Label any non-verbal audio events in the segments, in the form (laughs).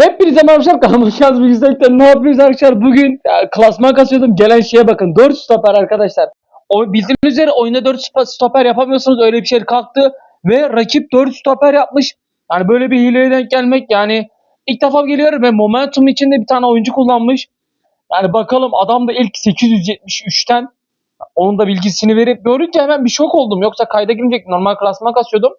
Hepinize merhabalar kanalıma hoş geldiniz. Bilgisayarda ne yapıyoruz arkadaşlar? Bugün ya, klasman kasıyordum. Gelen şeye bakın. 4 stoper arkadaşlar. O, bildiğiniz üzere oyunda 4 stoper yapamıyorsunuz. Öyle bir şey kalktı. Ve rakip 4 stoper yapmış. Yani böyle bir hileye denk gelmek yani ilk defa geliyor ve momentum içinde bir tane oyuncu kullanmış. Yani bakalım adam da ilk 873'ten onun da bilgisini verip görünce hemen bir şok oldum. Yoksa kayda girecek normal klasman kasıyordum.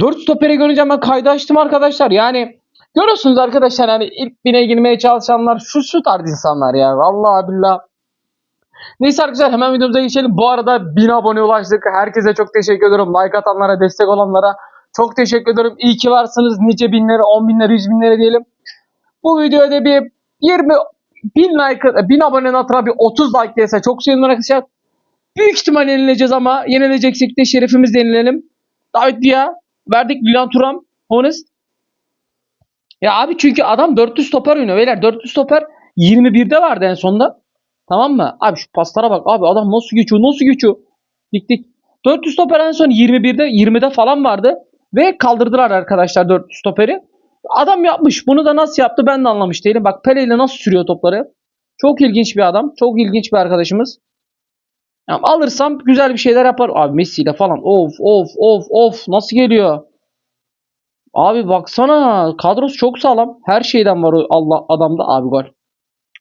4 stoperi görünce ben kaydı açtım arkadaşlar. Yani görüyorsunuz arkadaşlar hani ilk bine girmeye çalışanlar şu şu tarz insanlar ya. Vallahi billah. Neyse arkadaşlar hemen videomuza geçelim. Bu arada 1000 abone ulaştık. Herkese çok teşekkür ediyorum. Like atanlara, destek olanlara çok teşekkür ederim. İyi ki varsınız. Nice binlere, 10 binlere, 100 binlere diyelim. Bu videoda bir 20 bin like, 1000 abonenin hatırına bir 30 like gelirse çok sevinirim arkadaşlar. Büyük ihtimal yenileceğiz ama yenileceksek de şerefimiz yenilelim. Davet ya. Verdik Milan Turam. Honest. Ya abi çünkü adam 400 stoper oynuyor. Beyler 400 stoper 21'de vardı en sonunda. Tamam mı? Abi şu paslara bak. Abi adam nasıl geçiyor? Nasıl geçiyor? Dik dik. 400 stoper en son 21'de 20'de falan vardı. Ve kaldırdılar arkadaşlar 400 stoperi. Adam yapmış. Bunu da nasıl yaptı ben de anlamış değilim. Bak Pele ile nasıl sürüyor topları. Çok ilginç bir adam. Çok ilginç bir arkadaşımız. Yani alırsam güzel bir şeyler yapar. Abi Messi ile falan. Of of of of. Nasıl geliyor? Abi baksana. Kadrosu çok sağlam. Her şeyden var o Allah adamda. Abi gol.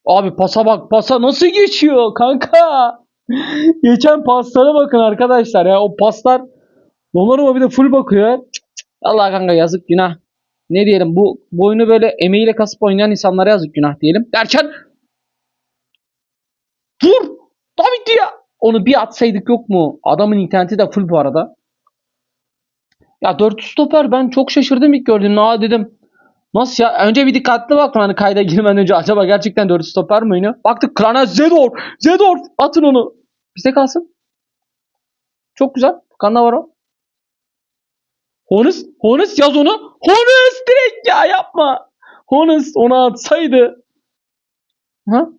Abi pasa bak. Pasa nasıl geçiyor kanka? (laughs) Geçen paslara bakın arkadaşlar ya. O paslar Donnarumma bir de full bakıyor. Allah kanka yazık günah. Ne diyelim bu, bu böyle emeğiyle kasıp oynayan insanlara yazık günah diyelim. Derken Vur! David ya! Onu bir atsaydık yok mu? Adamın interneti de full bu arada. Ya 400 stoper ben çok şaşırdım ilk gördüğümde. Aa dedim. Nasıl ya? Önce bir dikkatli baktım hani kayda girmeden önce. Acaba gerçekten 400 stoper mi oynuyor? Baktık Krana Zedorf. Zedorf. Atın onu. Bize kalsın. Çok güzel. Kanla var o. Honus. Honus yaz onu. Honus direkt ya yapma. Honus onu atsaydı. Ha?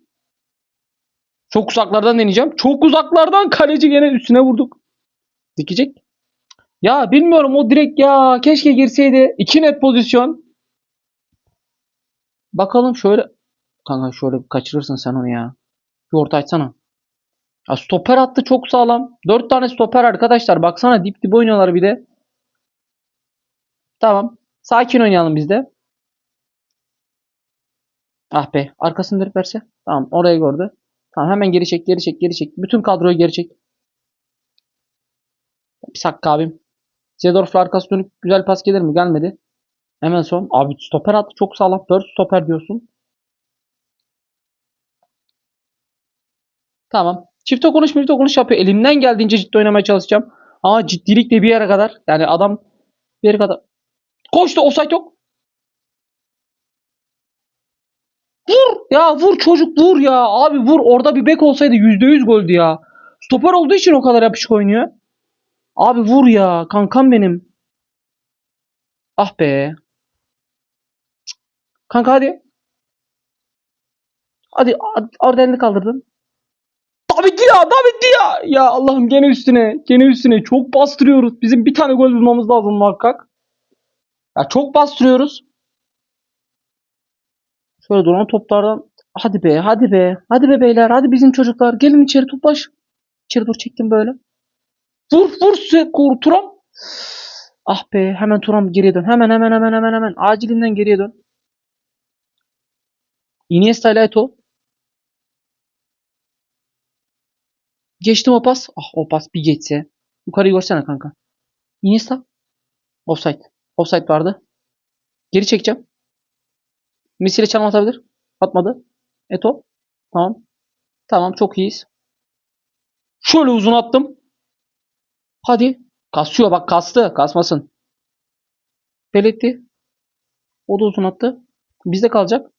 Çok uzaklardan deneyeceğim. Çok uzaklardan kaleci gene üstüne vurduk. Dikecek. Ya bilmiyorum o direkt ya keşke girseydi. İki net pozisyon. Bakalım şöyle. Kanka şöyle kaçırırsın sen onu ya. Bir orta açsana. Ya stoper attı çok sağlam. Dört tane stoper arkadaşlar. Baksana dip dip oynuyorlar bir de. Tamam. Sakin oynayalım biz de. Ah be. Arkasını dönüp verse. Tamam. Orayı gördü. Tamam hemen geri çek, geri çek, geri çek. Bütün kadroyu geri çek. Bir dakika abim. Zedorf'la arkası dönüp güzel pas gelir mi? Gelmedi. Hemen son. Abi stoper attı çok sağlam. 4 stoper diyorsun. Tamam. Çift dokunuş çift dokunuş yapıyor. Elimden geldiğince ciddi oynamaya çalışacağım. Ama ciddilik de bir yere kadar. Yani adam bir yere kadar. Koştu. Offside yok. Vur ya vur çocuk vur ya. Abi vur orada bir bek olsaydı %100 goldü ya. Stoper olduğu için o kadar yapışık oynuyor. Abi vur ya kankam benim. Ah be. Cık. Kanka hadi. Hadi ad- orada elini kaldırdın. David ya David ya. Ya Allah'ım gene üstüne gene üstüne çok bastırıyoruz. Bizim bir tane gol bulmamız lazım muhakkak. Ya çok bastırıyoruz. Şöyle duran toplardan hadi be hadi be hadi be beyler hadi bizim çocuklar gelin içeri toplaş. İçeri dur çektim böyle. Vur vur kur Turam. Ah be hemen Turam geriye dön. Hemen hemen hemen hemen hemen acilinden geriye dön. Iniesta ile Eto'o. Geçtim o pas. Ah o pas bir geçse. Yukarıyı görsene kanka. Iniesta. Offside. Offside vardı. Geri çekeceğim. Messi ile çalım atabilir. Atmadı. Eto. Tamam. Tamam çok iyiyiz. Şöyle uzun attım. Hadi. Kasıyor bak kastı. Kasmasın. Peletti. O da uzun attı. Bizde kalacak.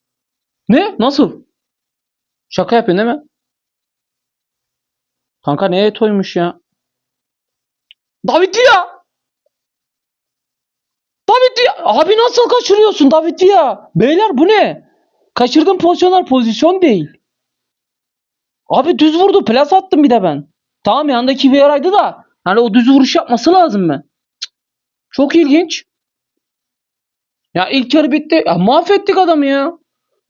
Ne? Nasıl? Şaka yapıyorsun değil mi? Kanka ne Eto'ymuş ya? David ya! David ya! Abi nasıl kaçırıyorsun David ya? Beyler bu ne? Kaçırdığım pozisyonlar pozisyon değil. Abi düz vurdu. Plas attım bir de ben. Tamam yandaki bir araydı da. Hani o düz vuruş yapması lazım mı? Çok ilginç. Ya ilk yarı bitti. Ya mahvettik adamı ya.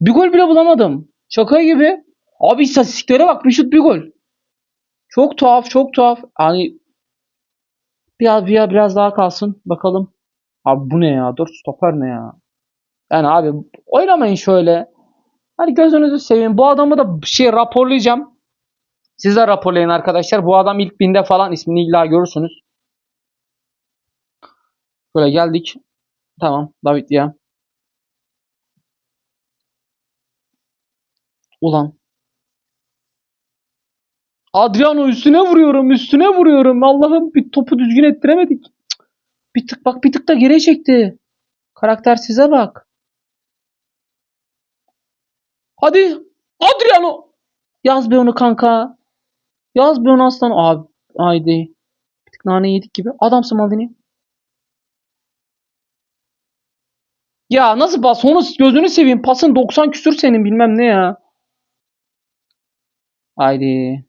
Bir gol bile bulamadım. Şaka gibi. Abi istatistiklere bak bir şut bir gol. Çok tuhaf çok tuhaf. Hani biraz biraz, biraz daha kalsın bakalım. Abi bu ne ya? 4 stoper ne ya? Yani abi oynamayın şöyle. Hani gözünüzü seveyim. Bu adamı da şey raporlayacağım. Siz de raporlayın arkadaşlar. Bu adam ilk binde falan ismini illa görürsünüz. Böyle geldik. Tamam. David ya. Ulan. Adriano üstüne vuruyorum. Üstüne vuruyorum. Allah'ım bir topu düzgün ettiremedik. Bir tık bak bir tık da geriye çekti. Karakter size bak. Hadi. Adriano. Yaz be onu kanka. Yaz be onu aslan. Abi. Haydi. Bir tık nane yedik gibi. Adamsın Maldini. Ya nasıl pas? Onu gözünü seveyim. Pasın 90 küsür senin bilmem ne ya. Haydi.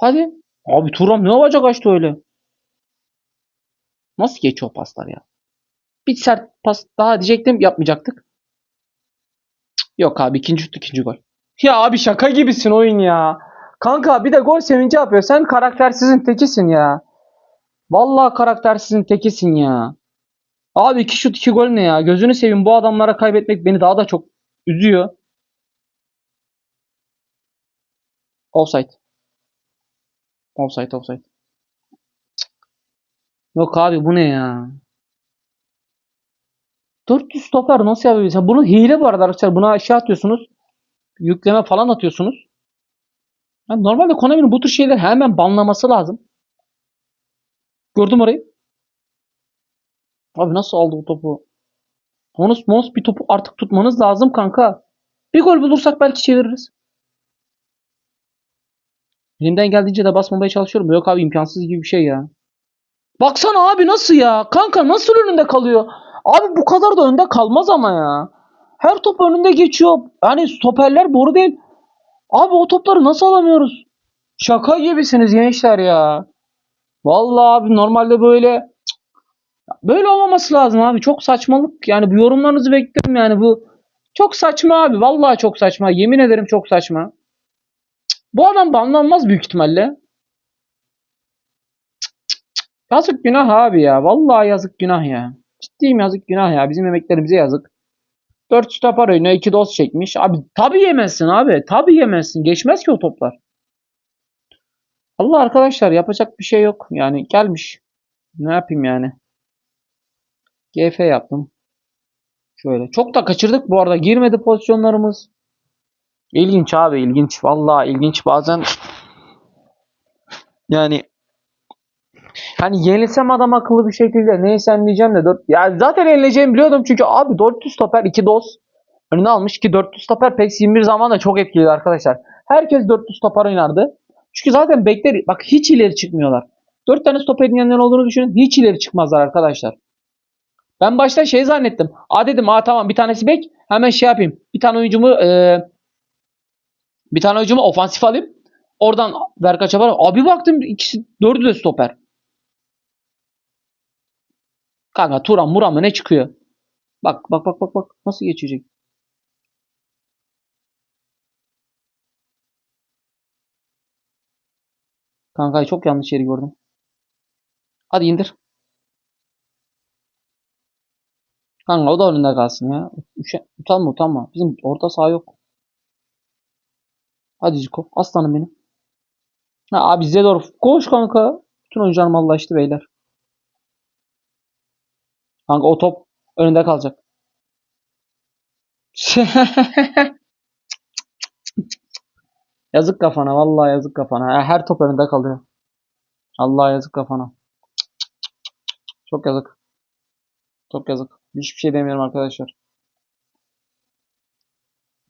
Hadi. Abi Turam ne olacak açtı öyle? Nasıl geçiyor paslar ya? Bir sert pas daha diyecektim yapmayacaktık. Yok abi ikinci şut ikinci gol. Ya abi şaka gibisin oyun ya. Kanka bir de gol sevinci yapıyor. Sen karaktersizin tekisin ya. Vallahi karaktersizin tekisin ya. Abi iki şut iki gol ne ya? Gözünü seveyim bu adamlara kaybetmek beni daha da çok üzüyor. Offside. Offside offside. Yok abi bu ne ya? 400 stoper nasıl yapabiliyorsun? Bunu hile bu arada arkadaşlar. Buna aşağı atıyorsunuz. Yükleme falan atıyorsunuz. Yani normalde Konami'nin bu tür şeyler hemen banlaması lazım. Gördüm orayı. Abi nasıl aldı bu topu? Bonus bonus bir topu artık tutmanız lazım kanka. Bir gol bulursak belki çeviririz. Elimden geldiğince de basmamaya çalışıyorum. Yok abi imkansız gibi bir şey ya. Baksana abi nasıl ya? Kanka nasıl önünde kalıyor? Abi bu kadar da önde kalmaz ama ya. Her top önünde geçiyor. Yani stoperler boru değil. Abi o topları nasıl alamıyoruz? Şaka gibisiniz gençler ya. Vallahi abi normalde böyle böyle olmaması lazım abi. Çok saçmalık. Yani bu yorumlarınızı bekliyorum yani bu çok saçma abi. Vallahi çok saçma. Yemin ederim çok saçma. Bu adam banlanmaz büyük ihtimalle. Yazık günah abi ya. Vallahi yazık günah ya. Ciddiyim yazık günah ya. Bizim emeklerimize yazık. 4 stoper oyunu 2 dost çekmiş. Abi tabi yemezsin abi. Tabi yemezsin. Geçmez ki o toplar. Allah arkadaşlar yapacak bir şey yok. Yani gelmiş. Ne yapayım yani. GF yaptım. Şöyle. Çok da kaçırdık bu arada. Girmedi pozisyonlarımız. İlginç abi ilginç. Vallahi ilginç bazen. Yani Hani yenilsem adam akıllı bir şekilde neyse diyeceğim de 4 ya zaten yenileceğimi biliyordum çünkü abi 400 stoper 2 doz önüne almış ki 400 stoper PES 21 zaman da çok etkiliydi arkadaşlar. Herkes 400 stoper oynardı. Çünkü zaten bekler bak hiç ileri çıkmıyorlar. 4 tane stoperin yanından olduğunu düşünün hiç ileri çıkmazlar arkadaşlar. Ben başta şey zannettim. Aa dedim aa tamam bir tanesi bek hemen şey yapayım. Bir tane oyuncumu e, bir tane oyuncumu ofansif alayım. Oradan Berkaç yapar. Abi baktım ikisi dördü de stoper. Kanka Turan Muran mı ne çıkıyor? Bak bak bak bak bak nasıl geçecek? Kanka çok yanlış yeri gördüm. Hadi indir. Kanka o da önünde kalsın ya. Üşe, utanma utanma. Bizim orta saha yok. Hadi Zico. Aslanım benim. Ha, abi Zedorf. Koş kanka. Bütün oyuncular mallaştı beyler. Kanka o top önünde kalacak. (laughs) yazık kafana. Vallahi yazık kafana. Her top önünde kalıyor. Allah yazık kafana. Çok yazık. Çok yazık. Hiçbir şey demiyorum arkadaşlar.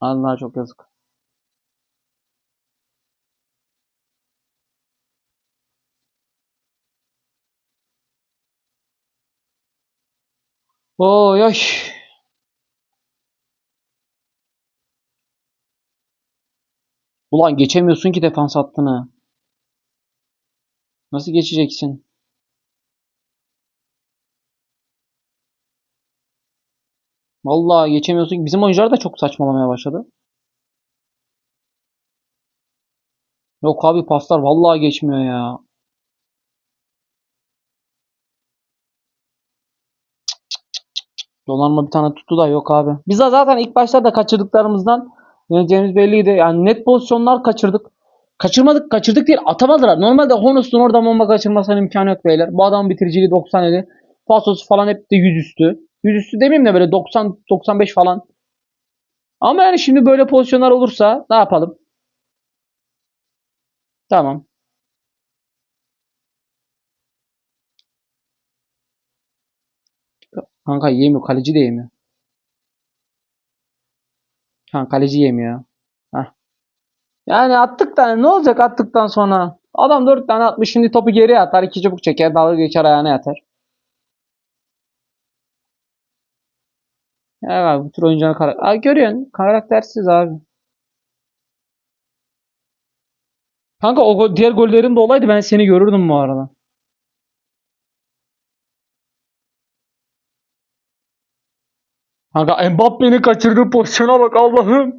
Allah çok yazık. Oy oy. Ulan geçemiyorsun ki defans hattını. Nasıl geçeceksin? Vallahi geçemiyorsun. Bizim oyuncular da çok saçmalamaya başladı. Yok abi paslar vallahi geçmiyor ya. Donanma bir tane tuttu da yok abi. Biz de zaten ilk başlarda kaçırdıklarımızdan yeneceğimiz belliydi. Yani net pozisyonlar kaçırdık. Kaçırmadık, kaçırdık değil atamadılar. Normalde Honos'un orada bomba kaçırmasının imkanı yok beyler. Bu adamın bitiriciliği 97. Pasosu falan hep de 100 üstü. 100 üstü demeyeyim de böyle 90 95 falan. Ama yani şimdi böyle pozisyonlar olursa ne yapalım? Tamam. Kanka yemiyor. Kaleci de yemiyor. Ha kaleci yemiyor. Heh. Yani attık da ne olacak attıktan sonra? Adam 4 tane atmış şimdi topu geri atar. iki çabuk çeker. Dalga geçer ayağına yatar. Ya bu tür oyuncuların karakter... görüyorsun. Karaktersiz abi. Kanka o diğer gollerim de olaydı ben seni görürdüm bu arada. Kanka Mbappe'nin kaçırdığı pozisyona bak Allah'ım.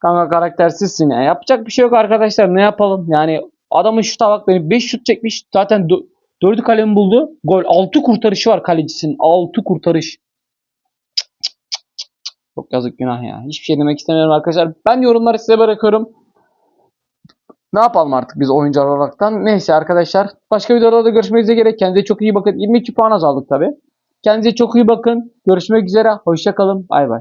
Kanka karaktersizsin ya. Yapacak bir şey yok arkadaşlar. Ne yapalım? Yani adamın şuta bak benim 5 şut çekmiş. Zaten 4'ü kalemi buldu. Gol. 6 kurtarışı var kalecisinin. 6 kurtarış. Çok yazık günah ya. Hiçbir şey demek istemiyorum arkadaşlar. Ben yorumları size bırakıyorum. Ne yapalım artık biz oyuncular olaraktan. Neyse arkadaşlar. Başka videolarda görüşmek üzere. gerek. Kendinize çok iyi bakın. 22 puan azaldık tabi. Kendinize çok iyi bakın. Görüşmek üzere. Hoşçakalın. Bay bay.